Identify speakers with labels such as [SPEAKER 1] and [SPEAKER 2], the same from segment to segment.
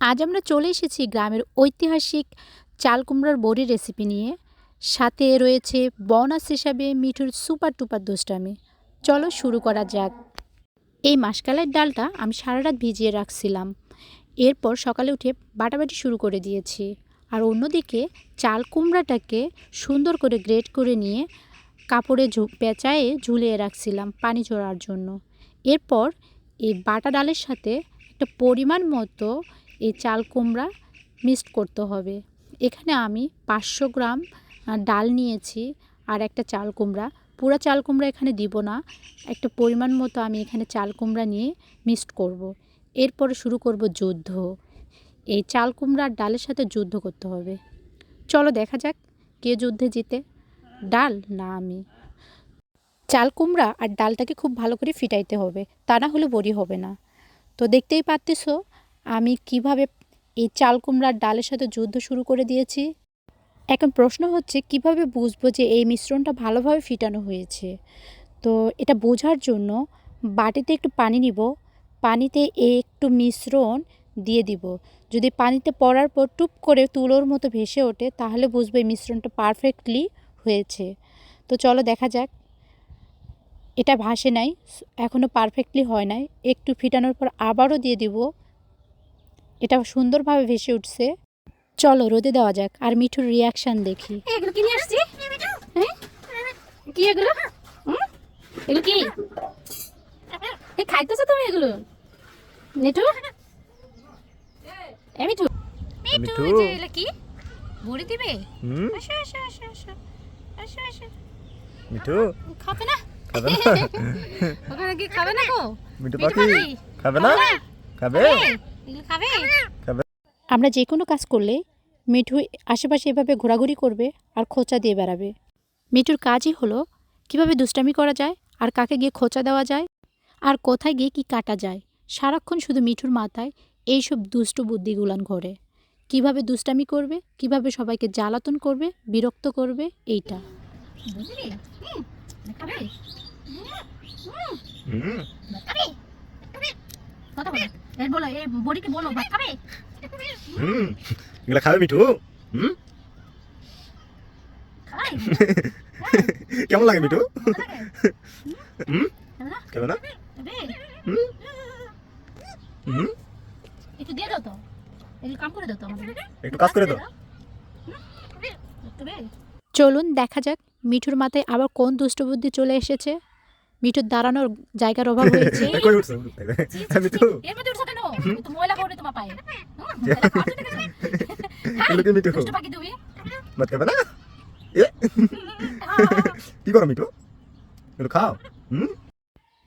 [SPEAKER 1] আজ আমরা চলে এসেছি গ্রামের ঐতিহাসিক চাল কুমড়ার বড়ির রেসিপি নিয়ে। সাথে রয়েছে বনাস হিসাবে মিঠুর সুপার টুপার দুষ্টামি। চলো শুরু করা যাক। এই মাসকালের ডালটা আমি সারা রাত ভিজিয়ে রাখছিলাম। এরপর সকালে উঠে বাটাবাটি শুরু করে দিয়েছি। আর অন্যদিকে চাল কুমড়াটাকে সুন্দর করে গ্রেট করে নিয়ে কাপড়ে ঝু- পেঁচায়ে ঝুলিয়ে রাখছিলাম পানি ঝরার জন্য। এরপর এই বাটা ডালের সাথে একটা পরিমাণ মতো এই চাল কুমড়া মিক্সড করতে হবে। এখানে আমি পাঁচশো গ্রাম ডাল নিয়েছি আর একটা চাল কুমড়া। পুরো চাল কুমড়া এখানে দিব না, একটা পরিমাণ মতো আমি এখানে চাল কুমড়া নিয়ে মিক্সড করব। এরপরে শুরু করব যুদ্ধ। এই চাল কুমড়া আর ডালের সাথে যুদ্ধ করতে হবে। চলো দেখা যাক কে যুদ্ধে জিতে, ডাল না আমি। চাল কুমড়া আর ডালটাকে খুব ভালো করে ফিটাইতে হবে, তা না হলে বড়ি হবে না। তো দেখতেই পারতেছো আমি কীভাবে এই চাল কুমড়ার ডালের সাথে যুদ্ধ শুরু করে দিয়েছি? এখন প্রশ্ন হচ্ছে, কীভাবে বুঝব যে এই মিশ্রণটা ভালোভাবে ফিটানো হয়েছে? তো এটা বোঝার জন্য বাটিতে একটু পানি নিব, পানিতে একটু মিশ্রণ দিয়ে দিব। যদি পানিতে পড়ার পর টুপ করে তুলোর মতো ভেসে ওঠে, তাহলে বুঝব মিশ্রণটা পারফেক্টলি হয়েছে। তো চলো দেখা যাক। এটা ভাসে নাই এখনও পারফেক্টলি হয় নাই। একটু ফিটানোর পর আবারও দিয়ে দিব। এটা সুন্দরভাবে ভেসে উঠছে। চলো রোদে দেওয়া যাক আর মিঠুর রিয়াকশান দেখি।
[SPEAKER 2] এগুলো আসছি? হ্যাঁ? কি এগুলো? হুম? এগুলো কি? এ খাইতেছো তুমি এগুলো? এ মিঠু।
[SPEAKER 3] মিঠু।
[SPEAKER 2] যে এগুলো কি? বড়ি দিবে?
[SPEAKER 3] হুম?
[SPEAKER 2] আসো আসো আসো আসো। আসো আসো।
[SPEAKER 3] মিঠু।
[SPEAKER 2] খাবে না?
[SPEAKER 3] খাবে না?
[SPEAKER 2] ওখানে কি খাবে না গো?
[SPEAKER 3] মিঠু
[SPEAKER 2] মিঠু
[SPEAKER 3] পাখি। খাবে না? খাবে?
[SPEAKER 1] আমরা যে কোনো কাজ করলে মিঠু আশেপাশে এভাবে ঘোরাঘুরি করবে আর খোঁচা দিয়ে বেড়াবে। মিঠুর কাজই হলো কীভাবে দুষ্টামি করা যায় আর কাকে গিয়ে খোঁচা দেওয়া যায় আর কোথায় গিয়ে কি কাটা যায়। সারাক্ষণ শুধু মিঠুর মাথায় এইসব দুষ্টু বুদ্ধিগুলান ঘোরে। কীভাবে দুষ্টামি করবে কীভাবে সবাইকে জ্বালাতন করবে বিরক্ত করবে এইটা।
[SPEAKER 2] কথা বলো। এই বলো এই বড়িকে বলো ভাত খাবে?
[SPEAKER 3] হুম এগুলা খাবে মিঠু। হুম?
[SPEAKER 2] খাই
[SPEAKER 3] কেমন লাগে মিঠু? হুম?
[SPEAKER 2] খাবে না?
[SPEAKER 3] খাবে না?
[SPEAKER 2] খাবে
[SPEAKER 3] হুম? হুম?
[SPEAKER 2] একটু দিয়ে দাও তো। এগুলো কাম করে দাও তো
[SPEAKER 3] একটু কাজ করে দাও।
[SPEAKER 1] চলুন দেখা যাক মিঠুর মাথায় আবার কোন দুষ্টবুদ্ধি চলে এসেছে। মিঠুর দাঁড়ানোর জায়গার অভাব হয়েছে।
[SPEAKER 3] কই উঠছে হ্যাঁ, মিঠু।
[SPEAKER 2] এর মধ্যে উঠছো কেন? তো ময়লা করবে তোমার পায়ে। হুম, ময়লা খাওয়ার জন্য গেছে।
[SPEAKER 3] এগুলো কি মিঠু?
[SPEAKER 2] দুষ্টু পাখি তুমি?
[SPEAKER 3] ভাত খাবে না? এ? কি করো মিঠু? একটু খাও। হুম?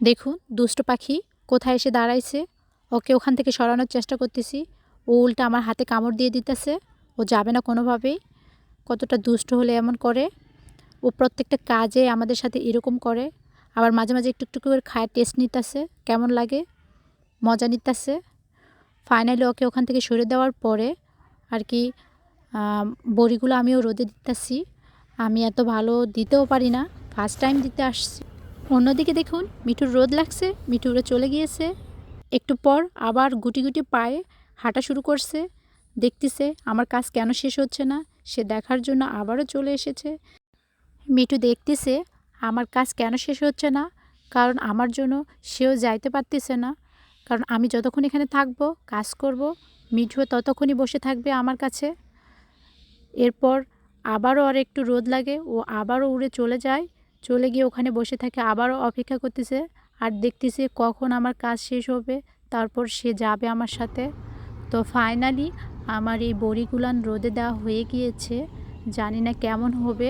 [SPEAKER 1] দেখুন দুষ্ট পাখি কোথায় এসে দাঁড়াইছে? ওকে ওখান থেকে সরানোর চেষ্টা করতেছি। ও উল্টা আমার হাতে কামড় দিয়ে দিতেছে। ও যাবে না কোনোভাবেই। কতটা দুষ্ট হলে এমন করে। ও প্রত্যেকটা কাজে আমাদের সাথে এরকম করে। আবার মাঝে মাঝে একটু একটু করে খায় টেস্ট নিতেছে, কেমন লাগে? মজা নিতেছে। ফাইনালি ওকে ওখান থেকে সরে দেওয়ার পরে আর কি বড়িগুলো আমিও রোদে দিতেছি। আমি এত ভালো দিতেও পারি না ফার্স্ট টাইম দিতে আসছি। অন্যদিকে দেখুন, মিঠুর রোদ লাগছে, মিঠু উড়ে চলে গিয়েছে। একটু পর আবার গুটি গুটি পায়ে হাঁটা শুরু করছে। দেখতেছে আমার কাজ কেন শেষ হচ্ছে না, সে দেখার জন্য আবারও চলে এসেছে। মিঠু দেখতেছে আমার কাজ কেন শেষ হচ্ছে না? কারণ আমার জন্য সেও যাইতে পারতেছে না। কারণ আমি যতক্ষণ এখানে থাকব, কাজ করব মিঠুও ততক্ষণই বসে থাকবে আমার কাছে। এরপর আবারও আর একটু রোদ লাগে, ও আবারও উড়ে চলে যায়। চলে গিয়ে ওখানে বসে থাকে, আবারও অপেক্ষা করতেছে আর দেখতেছে কখন আমার কাজ শেষ হবে, তারপর সে যাবে আমার সাথে। তো ফাইনালি আমার এই বড়িগুলান রোদে দেওয়া হয়ে গিয়েছে। জানি না কেমন হবে।